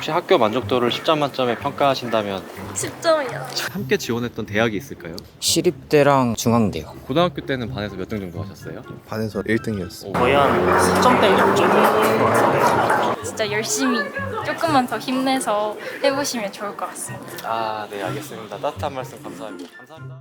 혹시 학교 만족도를 10점 만점에 평가하신다면 10점이요. 함께 지원했던 대학이 있을까요? 시립대랑 중앙대요. 고등학교 때는 반에서 몇 등 정도 하셨어요? 반에서 1등이었어. 거의 한 4점대 6점 진짜 열심히 조금만 더 힘내서 해보시면 좋을 것 같습니다. 아, 네, 알겠습니다. 따뜻한 말씀 감사합니다. 감사합니다.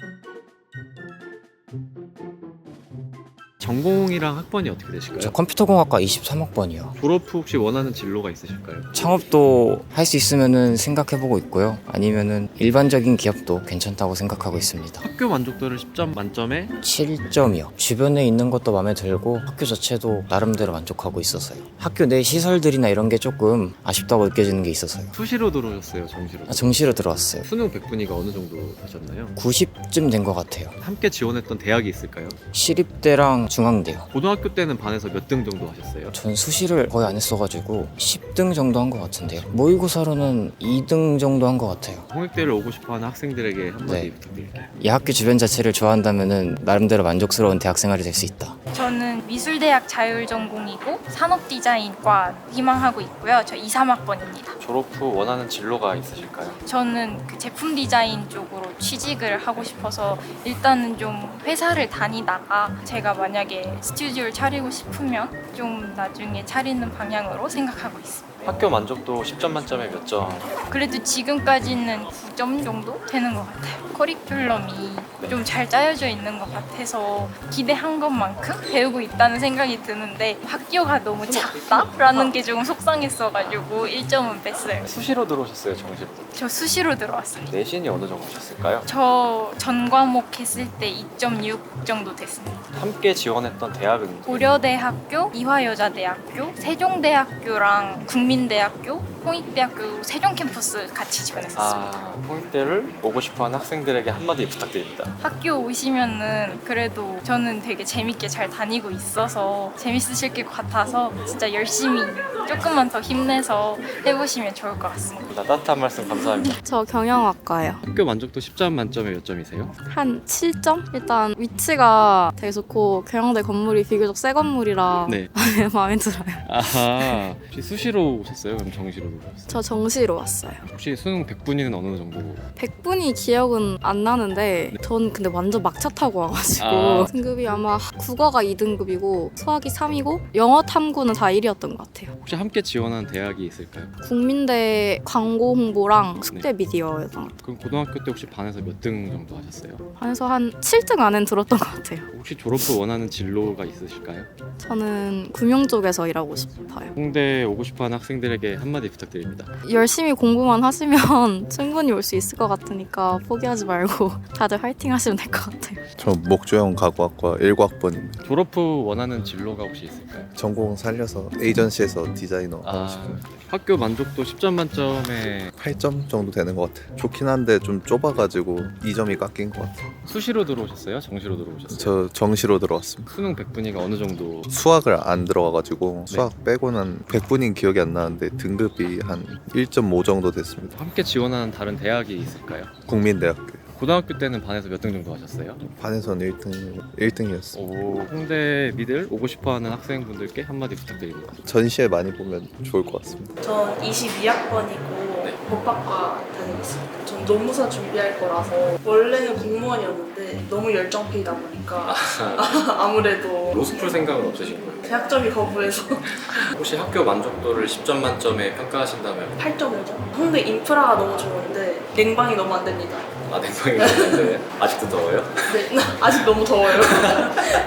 전공이랑 학번이 어떻게 되실까요? 저 컴퓨터공학과 23학번이요. 졸업 후 혹시 원하는 진로가 있으실까요? 창업도 할 수 있으면은 생각해보고 있고요. 아니면은 일반적인 기업도 괜찮다고 생각하고 있습니다. 학교 만족도를 10점 만점에 7점이요. 주변에 있는 것도 마음에 들고 학교 자체도 나름대로 만족하고 있어서요. 학교 내 시설들이나 이런 게 조금 아쉽다고 느껴지는 게 있어서요. 수시로 들어오셨어요, 정시로? 아, 정시로 들어왔어요. 수능 100분위가 어느 정도 하셨나요? 90쯤 된 것 같아요. 함께 지원했던 대학이 있을까요? 시립대랑 중 앙대요. 고등학교 때는 반에서 몇 등 정도 하셨어요? 전 수시를 거의 안 했어가지고 10등 정도 한 것 같은데요. 모의고사로는 2등 정도 한 것 같아요. 홍익대를 오고 싶어하는 학생들에게 한마디 네. 부탁드릴게요. 이 학교 주변 자체를 좋아한다면은 나름대로 만족스러운 대학 생활이 될 수 있다. 저는 미술대학 자율전공이고 산업디자인과 희망하고 있고요. 저 2, 3학번입니다. 졸업 후 원하는 진로가 있으실까요? 저는 그 제품 디자인 쪽으로 취직을 하고 싶어서 일단은 좀 회사를 다니다가 제가 만약 에 스튜디오를 차리고 싶으면 좀 나중에 차리는 방향으로 생각하고 있습니다. 학교 만족도 10점 만점에 몇 점? 그래도 지금까지는 9점 정도 되는 것 같아요. 커리큘럼이 좀 잘 짜여져 있는 것 같아서 기대한 것만큼 배우고 있다는 생각이 드는데 학교가 너무 작다라는 게 조금 속상했어가지고 1점은 뺐어요. 수시로 들어오셨어요, 정시로? 저 수시로 들어왔어요. 내신이 어느 정도 하셨을까요? 저 전 과목 했을 때 2.6 정도 됐습니다. 함께 지원했던 대학은 고려대학교, 이화여자대학교, 세종대학교랑 국민대학교, 홍익대학교 세종 캠퍼스 같이 지원했었습니다. 아, 홍익대를 오고 싶어하는 학생들에게 한마디 부탁드립니다. 학교 오시면은 그래도 저는 되게 재밌게 잘 다니고 있어서 재밌으실 것 같아서 진짜 열심히 조금만 더 힘내서 해보시면 좋을 것 같습니다. 따뜻한 말씀 감사합니다. 저 경영학과요. 학교 만족도 10점 만점에 몇 점이세요? 한 7점? 일단 위치가 되게 좋고 경영대 건물이 비교적 새 건물이라 네. 마음에 들어요. 아하. 혹시 수시로 오셨어요? 그럼 정시로? 저 정시로 왔어요. 혹시 수능 100분위는 어느 정도? 100분이 기억은 안 나는데 전 근데 완전 막차 타고 와가지고 아. 등급이 아마 국어가 2등급이고 수학이 3이고 영어 탐구는 다 1이었던 것 같아요. 혹시 함께 지원한 대학이 있을까요? 국민대 광고 홍보랑 숙대 미디어였던 것 같아요. 그럼 고등학교 때 혹시 반에서 몇 등 정도 하셨어요? 반에서 한 7등 안엔 들었던 것 같아요. 혹시 졸업 후 원하는 진로가 있으실까요? 저는 금융 쪽에서 일하고 싶어요. 홍대 오고 싶어하는 학생들에게 한마디 부탁드립니다. 열심히 공부만 하시면 충분히 올 수 있을 것 같으니까 포기하지 말고 다들 화이팅 하시면 될 것 같아요. 저 목조형 가구학과 19학번입니다. 졸업 후 원하는 진로가 혹시 있을까요? 전공 살려서 에이전시에서 디자이너 하고 아, 싶어요. 학교 만족도 10점 만점에 8점 정도 되는 것 같아요. 좋긴 한데 좀 좁아가지고 2점이 깎인 것 같아요. 수시로 들어오셨어요? 정시로 들어오셨어요? 저 정시로 들어왔습니다. 수능 100분위가 어느 정도 수학을 안 들어가가지고 네. 수학 빼고는 100분인 기억이 안 나는데 등급이 한 1.5 정도 됐습니다. 함께 지원하는 다른 대학이 있을까요? 국민대학교 고등학교 때는 반에서 몇 등 정도 하셨어요? 반에서는 1등 1등이었어요. 오, 홍대 미들 오고 싶어하는 학생분들께 한마디 부탁드립니다. 전시회 많이 보면 좋을 것 같습니다. 전 22학번이고 네. 법학과 다니고 있습니다. 전 노무사 준비할 거라서 원래는 공무원이었는데 너무 열정페이다 보니까 아무래도 로스쿨 생각은 없으신 거예요? 대학점이 거부해서 혹시 학교 만족도를 10점 만점에 평가하신다면 8.5점. 홍대 인프라가 너무 좋은데 냉방이 너무 안 됩니다. 아 냉방이 있는데 아직도 더워요? 네, 아직 너무 더워요.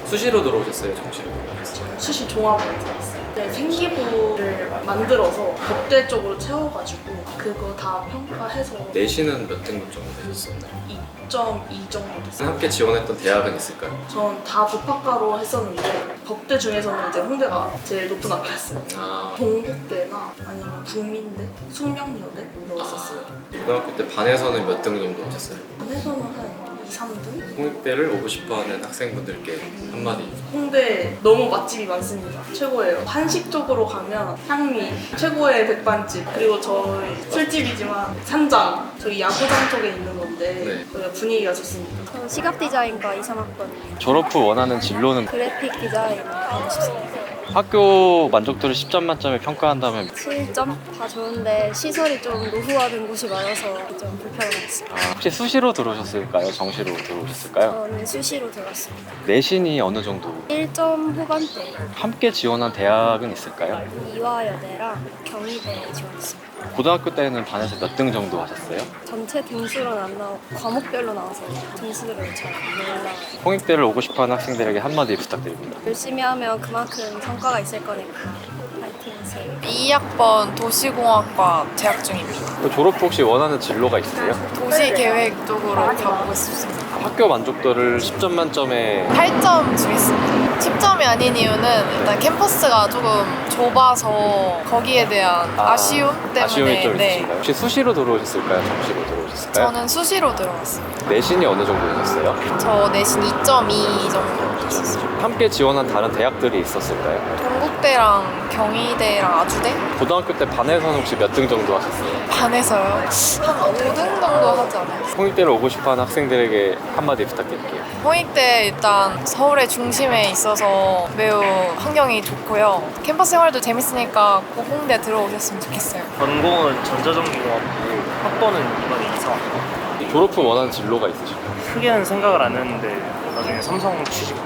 수시로 들어오셨어요? 들어오셨어요? 수시 종합을 들었어요. 네, 생기부를 만들어서 법대 쪽으로 채워가지고 그거 다 평가해서 내신은 몇 등급 정도 되셨어요? 2.2 정도 됐어요. 함께 지원했던 대학은 있을까요? 전 다 법학과로 했었는데 법대 중에서는 이제 홍대가 제일 높은 학교였어요. 아, 동국대나 아니면 국민대, 숙명여대 넣었었어요. 고등학교 때 반에서는 몇 등 정도 하셨어요? 반에서는 한 2, 3등? 홍익대를 오고 싶어하는 학생분들께 한마디 홍대 너무 맛집이 많습니다. 최고예요. 한식 쪽으로 가면 향미 최고의 백반집 그리고 저희 술집이지만 산장 저희 야구장 쪽에 있는 건데 네. 분위기가 좋습니다. 저는 시각 디자인과 2, 3학번 졸업 후 원하는 진로는 그래픽 디자인 하고 싶습니다. 학교 만족도를 10점 만점에 평가한다면 7점 다 좋은데 시설이 좀 노후화된 곳이 많아서 좀 불편했어요. 아, 혹시 수시로 들어오셨을까요? 정시로 들어오셨을까요? 저는 수시로 들었습니다. 내신이 어느 정도 1점 후반대 함께 지원한 대학은 있을까요? 이화여대랑 경희대에 지원했습니다. 고등학교 때는 반에서 몇 등 정도 하셨어요? 전체 등수로는 안 나오고 과목별로 나와서 등수를 잘 몰라. 홍익대를 오고 싶어하는 학생들에게 한마디 부탁드립니다. 열심히 하면 그만큼 성과가 있을 거니까 파이팅 하세요. 2학번 도시공학과 재학 중입니다. 그 졸업 후 혹시 원하는 진로가 있으세요? 도시계획 쪽으로 가보고 싶습니다. 학교 만족도를 10점 만점에 8점 주겠습니다. 10점이 아닌 이유는 일단 캠퍼스가 조금 좁아서 거기에 대한 아, 아, 쉬움 때문에 아쉬움이 좀 네. 있으신가요? 혹시 수시로 들어오셨을까요? 정시로 들어오셨을까요? 저는 수시로 들어갔습니다. 내신이 어느 정도 되셨어요? 저 내신 2.2 정도 있었어요. 함께 지원한 다른 대학들이 있었을까요? 동국대랑 경희대랑 아주대 고등학교 때 반에서는 혹시 몇 등 정도 하셨어요? 반에서요. 한 5등 정도 하지 않아요? 홍익대를 오고 싶어하는 학생들에게 한마디 부탁드릴게요. 홍익대 일단 서울의 중심에 있어서 매우 환경이 좋고요. 캠퍼스 생활도 재밌으니까 꼭 홍대 들어오셨으면 좋겠어요. 전공은 전자전기공학부 학번은 이번에 이사 졸업 후 원하는 진로가 있으실까요? 크게는 생각을 안 했는데 나중에 삼성 취직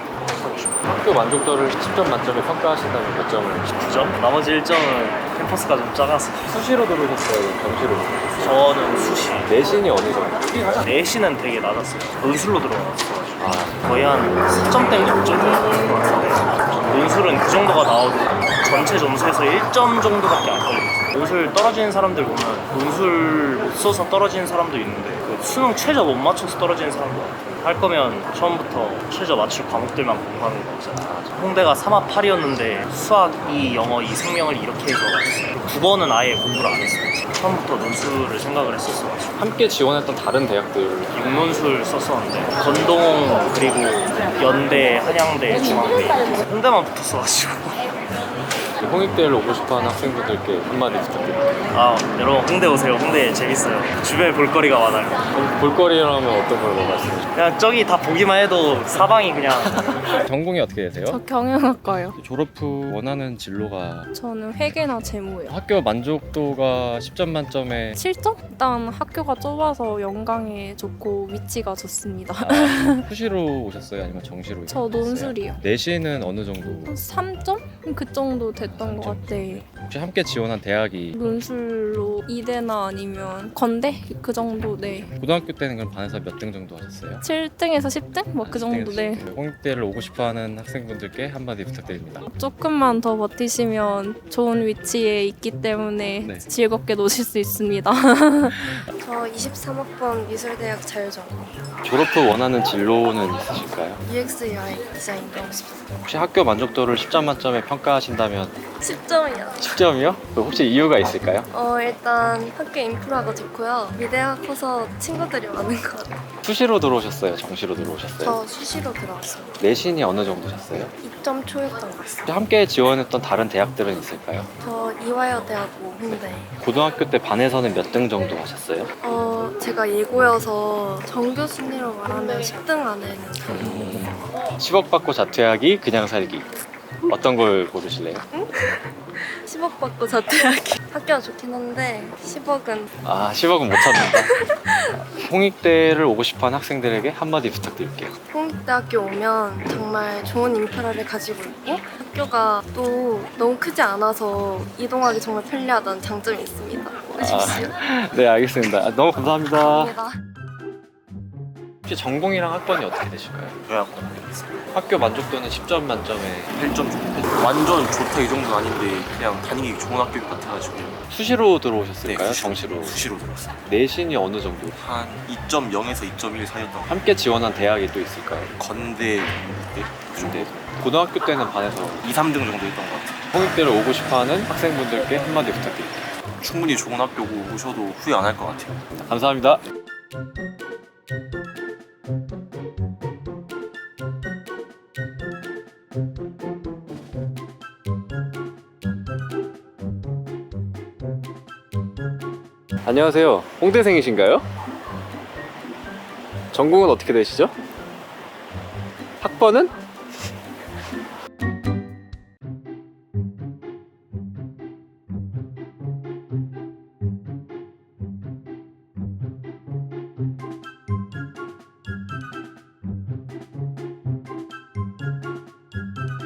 싶어요 학교 만족도를 10점 만점에 평가하신다면 몇 점을? 9점? 나머지 1점은 캠퍼스가 좀 작아서 수시로 들어오셨어요? 정시로 들어오셨어요? 저는 수시 내신이 어느 정도? 내신은 되게 낮았어요 논술로 들어갔어가지고 아, 거의 한 4점대 6점 논술은 그 정도가 나오고 전체 점수에서 1점 정도밖에 안 걸려요 논술 떨어지는 사람들 보면 논술 못 써서 떨어지는 사람도 있는데 그 수능 최저 못 맞춰서 떨어지는 사람도 많아요. 할 거면 처음부터 최저 맞출 과목들만 공부하는 거 없잖아 홍대가 3합 8이었는데 수학 2, 영어 2, 생명을 이렇게 해서 9번은 아예 공부를 안 했어요. 처음부터 논술을 생각을 했었어가지고. 함께 지원했던 다른 대학들. 육론술 썼었는데 건동 그리고 연대, 한양대, 중앙대 홍대만 붙었어가지고 홍익대를 오고 싶어하는 학생분들께 한마디 부탁드립니다. 아 여러분 홍대 오세요 홍대 재밌어요 주변에 볼거리가 많아요 그럼 볼거리라면 어떤 걸 말씀해 주세요? 그냥 저기 다 보기만 해도 사방이 그냥 전공이 어떻게 되세요? 저 경영학과요. 졸업 후 원하는 진로가 저는 회계나 재무요. 학교 만족도가 10점 만점에 7점? 일단 학교가 좁아서 영광에 좋고 위치가 좋습니다. 아, 수시로 오셨어요? 아니면 정시로 저 오셨어요? 논술이요. 내신은 어느 정도? 한 3점? 그 정도 됐던 것 같아. 혹시 함께 지원한 대학이 논술로 이대나 아니면 건대? 그 정도 네. 고등학교 때는 그럼 반에서 몇 등 정도 하셨어요? 7등에서 10등? 뭐 그 정도 네. 홍익대를 오고 싶어하는 학생분들께 한마디 부탁드립니다. 조금만 더 버티시면 좋은 위치에 있기 때문에 네. 즐겁게 노실 수 있습니다. 저 23학번 미술대학 자율전공 졸업 후 원하는 진로는 있으실까요? UX UI 디자인 배우고 싶습니다. 혹시 학교 만족도를 10점 만점에 평 가하신다면 10점이요. 10점이요? 혹시 이유가 있을까요? 어 일단 학교 인프라가 좋고요. 미대가 커서 친구들이 많은 것 같아요. 수시로 들어오셨어요? 정시로 들어오셨어요? 저 수시로 들어왔어요. 내신이 어느 정도셨어요? 2점 초였던 것 같습니다. 혹시 함께 지원했던 다른 대학들은 있을까요? 저 이화여대하고 홍대. 고등학교 때 반에서는 몇 등 정도 하셨어요? 어 제가 예고여서 정규 순위로 말하면 10등 안에는 들어요. 10억 받고 자퇴하기, 그냥 살기. 어떤 걸 고르실래요? 10억 받고 자퇴하기. 학교가 좋긴 한데 10억은 아, 10억은 못 찾는다. 홍익대를 오고 싶어하는 학생들에게 한마디 부탁드릴게요. 홍익대학교 오면 정말 좋은 인프라를 가지고 있고 학교가 또 너무 크지 않아서 이동하기 정말 편리하다는 장점이 있습니다. 오십시오. 네, 알겠습니다. 아, 너무 감사합니다. 감사합니다. 혹시 전공이랑 학번이 어떻게 되실까요? 요약권 학교 만족도는 10점 만점에 8점 정도 완전 좋다 이 정도는 아닌데 그냥 다니기 좋은 학교 같아가지고 수시로 들어오셨을까요? 네, 정시로. 수시로 들었어요 내신이 어느 정도? 한 2.0에서 2.1 사이였던 것 같아요. 함께 지원한 대학이 또 있을까요? 건대 정도 네. 고등학교 때는 반에서 2, 3등 정도 했던 것 같아요 홍익대를 오고 싶어하는 학생분들께 한마디 부탁드릴게요. 충분히 좋은 학교고 오셔도 후회 안 할 것 같아요 감사합니다. 안녕하세요. 홍대생이신가요? 전공은 어떻게 되시죠? 학번은?